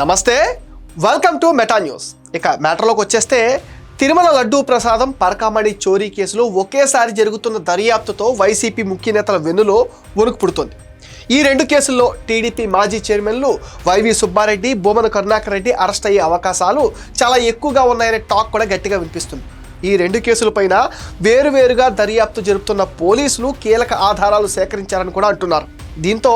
నమస్తే welcome to meta news ఇక మ్యాటర్లోకి వచ్చేస్తే తిరుమల లడ్డూ ప్రసాదం పరకామణి చోరీ కేసులో ఒకేసారి జరుగుతున్న దర్యాప్తుతో వైసీపీ ముఖ్య నేతల వెన్నులో వణుకు పుడుతోంది. ఈ రెండు కేసుల్లో టీడీపీ మాజీ చైర్మన్లు వైవి సుబ్బారెడ్డి బొమ్మన కరుణాకర్ రెడ్డి అరెస్ట్ అయ్యే అవకాశాలు చాలా ఎక్కువగా ఉన్నాయనే టాక్ కూడా గట్టిగా వినిపిస్తుంది. ఈ రెండు కేసులపైన వేరువేరుగా దర్యాప్తు జరుపుతున్న పోలీసులు కీలక ఆధారాలు సేకరించారని కూడా అంటున్నారు. దీంతో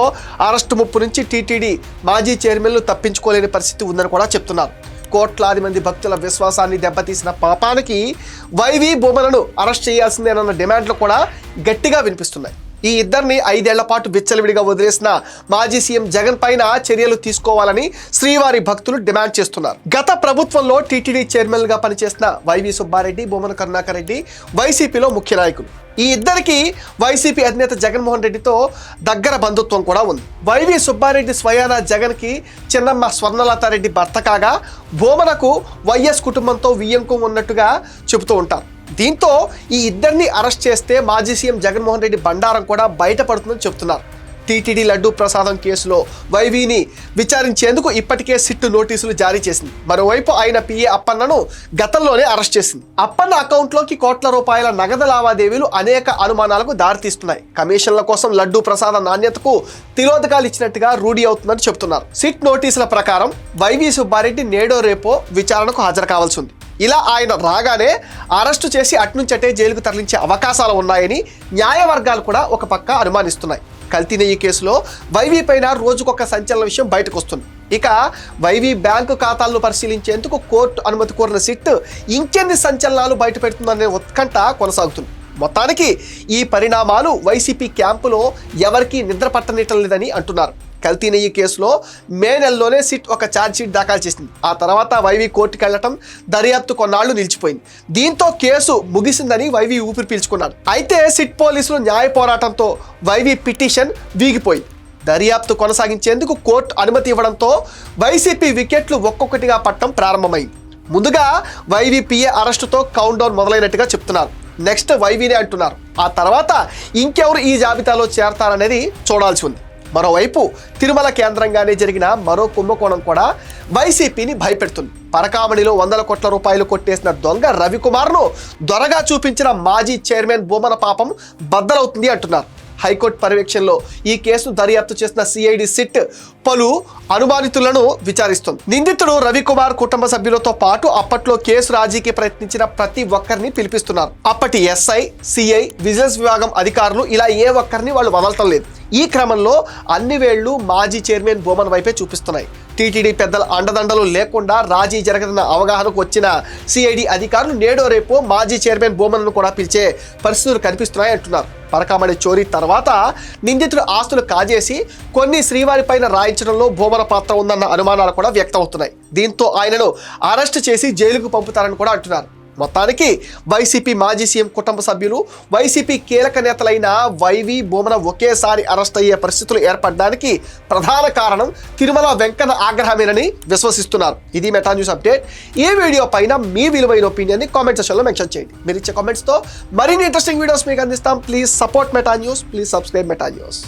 అరెస్టు ముప్పు నుంచి టీటీడీ మాజీ చైర్మన్లు తప్పించుకోలేని పరిస్థితి ఉందని కూడా చెప్తున్నారు. కోట్లాది మంది భక్తుల విశ్వాసాన్ని దెబ్బతీసిన పాపానికి వైవి బొమ్మలను అరెస్ట్ చేయాల్సిందేనన్న డిమాండ్లు కూడా గట్టిగా వినిపిస్తున్నాయి. ఈ ఇద్దరిని ఐదేళ్ళ పాటు విచ్చలవిడిగా వదిలేసిన మాజీ సీఎం జగన్ పైన చర్యలు తీసుకోవాలని శ్రీవారి భక్తులు డిమాండ్ చేస్తున్నారు. గత ప్రభుత్వంలో టీటీడీ చైర్మన్గా పనిచేసిన వైవి సుబ్బారెడ్డి బొమ్మన కరుణాకర్ రెడ్డి వైసీపీలో ముఖ్య నాయకులు. ఈ ఇద్దరికి వైసీపీ అధినేత జగన్మోహన్ రెడ్డితో దగ్గర బంధుత్వం కూడా ఉంది. వైవి సుబ్బారెడ్డి స్వయాన జగన్కి చిన్నమ్మ స్వర్ణలతారెడ్డి భర్త కాగా బోమనకు వైఎస్ కుటుంబంతో వియ్యంకం ఉన్నట్టుగా చెబుతూ ఉంటారు. దీంతో ఈ ఇద్దరిని అరెస్ట్ చేస్తే మాజీ సీఎం జగన్మోహన్ రెడ్డి బండారం కూడా బయటపడుతుందని చెప్తున్నారు. టీటీడీ లడ్డూ ప్రసాదం కేసులో వైవీని విచారించేందుకు ఇప్పటికే సిట్టు నోటీసులు జారీ చేసింది. మరోవైపు ఆయన పిఏ అప్పన్నను గతంలోనే అరెస్ట్ చేసింది. అప్పన్న అకౌంట్లోకి కోట్ల రూపాయల నగదు లావాదేవీలు అనేక అనుమానాలకు దారితీస్తున్నాయి. కమిషన్ల కోసం లడ్డూ ప్రసాద నాణ్యతకు తిలోదకాలు ఇచ్చినట్టుగా రూఢీ అవుతుందని చెబుతున్నారు సిట్ నోటీసుల ప్రకారం వైవి సుబ్బారెడ్డి నేడో రేపో విచారణకు హాజరు కావాల్సి ఉంది. ఇలా ఆయన రాగానే అరెస్టు చేసి అట్నుంచటే జైలుకు తరలించే అవకాశాలు ఉన్నాయని న్యాయ వర్గాలు కూడా ఒక పక్క అనుమానిస్తున్నాయి. కల్తీ నెయ్యి కేసులో వైవీ పైన రోజుకొక సంచలన విషయం బయటకు వస్తుంది ఇక వైవీ బ్యాంకు ఖాతాలను పరిశీలించేందుకు కోర్టు అనుమతి కోరిన సిట్ ఇంకెన్ని సంచలనాలు బయట పెడుతుందనే ఉత్కంఠ కొనసాగుతుంది. మొత్తానికి ఈ పరిణామాలు వైసీపీ క్యాంపులో ఎవరికీ నిద్ర పట్టనియటం లేదని అంటున్నారు. కల్తీ నెయ్యి కేసులో మే నెలలోనే సిట్ ఒక ఛార్జ్ షీట్ దాఖలు చేసింది. ఆ తర్వాత వైవి కోర్టుకు వెళ్ళటం దర్యాప్తు కొన్నాళ్ళు నిలిచిపోయింది. దీంతో కేసు ముగిసిందని వైవి ఊపిరి పీల్చుకున్నాడు. అయితే సిట్ పోలీసులు న్యాయ పోరాటంతో వైవి పిటిషన్ వీగిపోయింది. దర్యాప్తు కొనసాగించేందుకు కోర్టు అనుమతి ఇవ్వడంతో వైసీపీ వికెట్లు ఒక్కొక్కటిగా పట్టడం ప్రారంభమైంది. ముందుగా వైవీపీఏ అరెస్టుతో కౌంట్ డౌన్ మొదలైనట్టుగా చెప్తున్నారు. నెక్స్ట్ వైవీనే అంటున్నారు. ఆ తర్వాత ఇంకెవరు ఈ జాబితాలో చేరతారనేది చూడాల్సి ఉంది. మరోవైపు తిరుమల కేంద్రంగానే జరిగిన మరో కుంభకోణం కూడా వైసీపీని భయపెడుతుంది. పరకామణిలో వందల కోట్ల రూపాయలు కొట్టేసిన దొంగ రవికుమార్ను దొరగా చూపించిన మాజీ చైర్మన్ బొమ్మన పాపం బద్దలవుతుంది అంటున్నారు. హైకోర్టు పర్యవేక్షణలో ఈ కేసును దర్యాప్తు చేసిన సిఐడి సిట్ పలు అనుమానితులను విచారిస్తుంది. నిందితుడు రవికుమార్ కుటుంబ సభ్యులతో పాటు అప్పట్లో కేసు రాజీకి ప్రయత్నించిన ప్రతి ఒక్కరిని పిలిపిస్తున్నారు. అప్పటి ఎస్ఐ సిఐ విజిలెన్స్ విభాగం అధికారులు ఇలా ఏ ఒక్కరిని వాళ్ళు వదలటం లేదు. ఈ క్రమంలో అన్ని వేళ్ళు మాజీ చైర్మన్ బోమన్ వైపే చూపిస్తున్నాయి. టీటీడీ పెద్దల అండదండలు లేకుండా రాజీ జరగదన్న అవగాహనకు వచ్చిన సిఐడి అధికారులు నేడో రేపు మాజీ చైర్మన్ బోమన్ను కూడా పిలిచే పరిస్థితులు కనిపిస్తున్నాయి అంటున్నారు. పరకామణి చోరీ తర్వాత నిందితుడు ఆస్తులు కాజేసి కొన్ని శ్రీవారి పైన రాయించడంలో బోమన పాత్ర ఉందన్న అనుమానాలు కూడా వ్యక్తమవుతున్నాయి. దీంతో ఆయనను అరెస్ట్ చేసి జైలుకు పంపుతారని కూడా అంటున్నారు. మొత్తానికి వైసీపీ మాజీ సీఎం కుటుంబ సభ్యులు వైసీపీ కీలక నేతలైన వైవి బొమ్మన ఒకేసారి అరెస్ట్ అయ్యే పరిస్థితులు ఏర్పడడానికి ప్రధాన కారణం తిరుమల వెంకన్న ఆగ్రహమేనని విశ్వసిస్తున్నారు. ఇది మెటా న్యూస్ అప్డేట్. ఈ వీడియో పైన మీ విలువైన ఒపీనియన్ని కామెంట్ సెక్షన్లో మెన్షన్ చేయండి. మీరు ఇచ్చే కామెంట్స్తో మరిన్ని ఇంట్రెస్టింగ్ వీడియోస్ మీకు అందిస్తాం. Please support Meta news please subscribe Meta news